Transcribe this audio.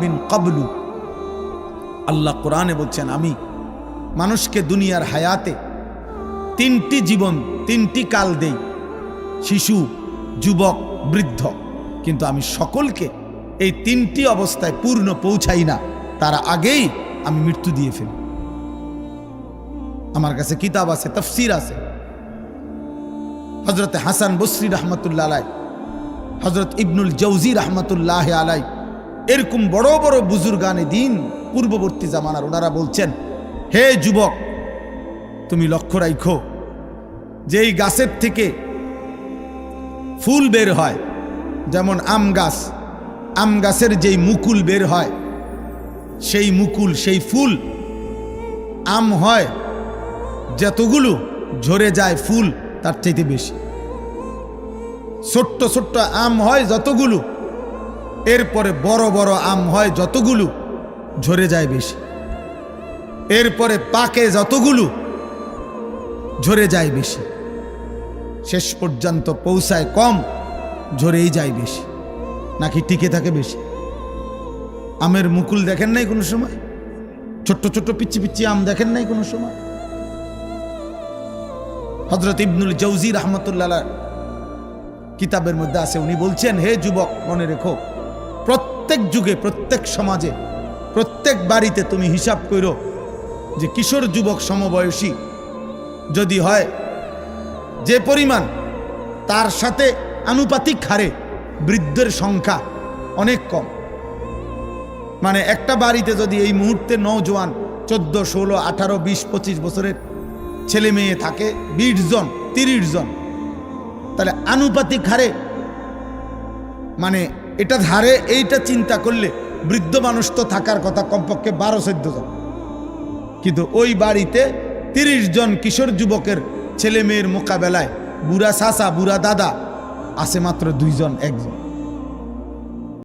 বিন আল্লাহ কোরআনে বলছেন, আমি মানুষকে দুনিয়ার হায়াতে তিনটি জীবন, তিনটি কাল দেই, শিশু, যুবক, বৃদ্ধ। কিন্তু আমি সকলকে এই তিনটি অবস্থায় পূর্ণ পৌঁছাই না, তার আগেই আমি মৃত্যু দিয়ে ফেলি। আমার কাছে কিতাব আছে, তফসির আছে। হজরত হাসান বসরি রহমতুল্লাহ আলাই হজরত ইবনুল জৌজি রহমতুল্লাহ আলাই এরকম বড় বড় বুজুর্গানে দিন পূর্ববর্তী জামানার ওনারা বলছেন, হে যুবক, তুমি লক্ষ্য রাখো যে এই গাছের থেকে ফুল বের হয়, যেমন আম গাছ, আম গাছের যেই মুকুল বের হয়, সেই মুকুল, সেই ফুল, আম হয়, যতগুলো ঝরে যায় ফুল, তার চাইতে বেশি। ছোট্ট ছোট্ট আম হয় যতগুলো, এরপরে বড় বড় আম হয় যতগুলো, ঝরে যায় বেশি। এরপরে পাকে যতগুলো, ঝরে যায় বেশি। শেষ পর্যন্ত পৌঁছায় কম, ঝরেই যায় বেশি। নাকি টিকে থাকে বেশি? আমের মুকুল দেখেন নাই কোনো সময়? ছোট্ট ছোট্ট পিচ্ছি পিচ্ছি আম দেখেন নাই কোনো সময়? হজরত ইবনুল জৌজি রহমতুল্লাহ কিতাবের মধ্যে আছে, উনি বলছেন, হে যুবক, মনে রেখো, প্রত্যেক যুগে, প্রত্যেক সমাজে, প্রত্যেক বাড়িতে তুমি হিসাব করো যে কিশোর যুবক সমবয়সী যদি হয়, যে পরিমাণ তার সাথে আনুপাতিক হারে বৃদ্ধের সংখ্যা অনেক কম। মানে একটা বাড়িতে যদি এই মুহূর্তে নৌজওয়ান চোদ্দ, ষোলো, আঠারো, বিশ, পঁচিশ বছরের ছেলে মেয়ে থাকে, বিশ জন, তিরিশ জন তাহলে আনুপাতিক হারে মানে এটা ধারে এইটা চিন্তা করলে বৃদ্ধ মানুষ তো থাকার কথা, কমপক্ষে বারো চোদ্দ জন। কিন্তু ওই বাড়িতে তিরিশ জন কিশোর যুবকের ছেলে মেয়ের মোকাবেলায়, বুড়া সাসা বুড়া দাদা, আছে মাত্র দুইজন একজন।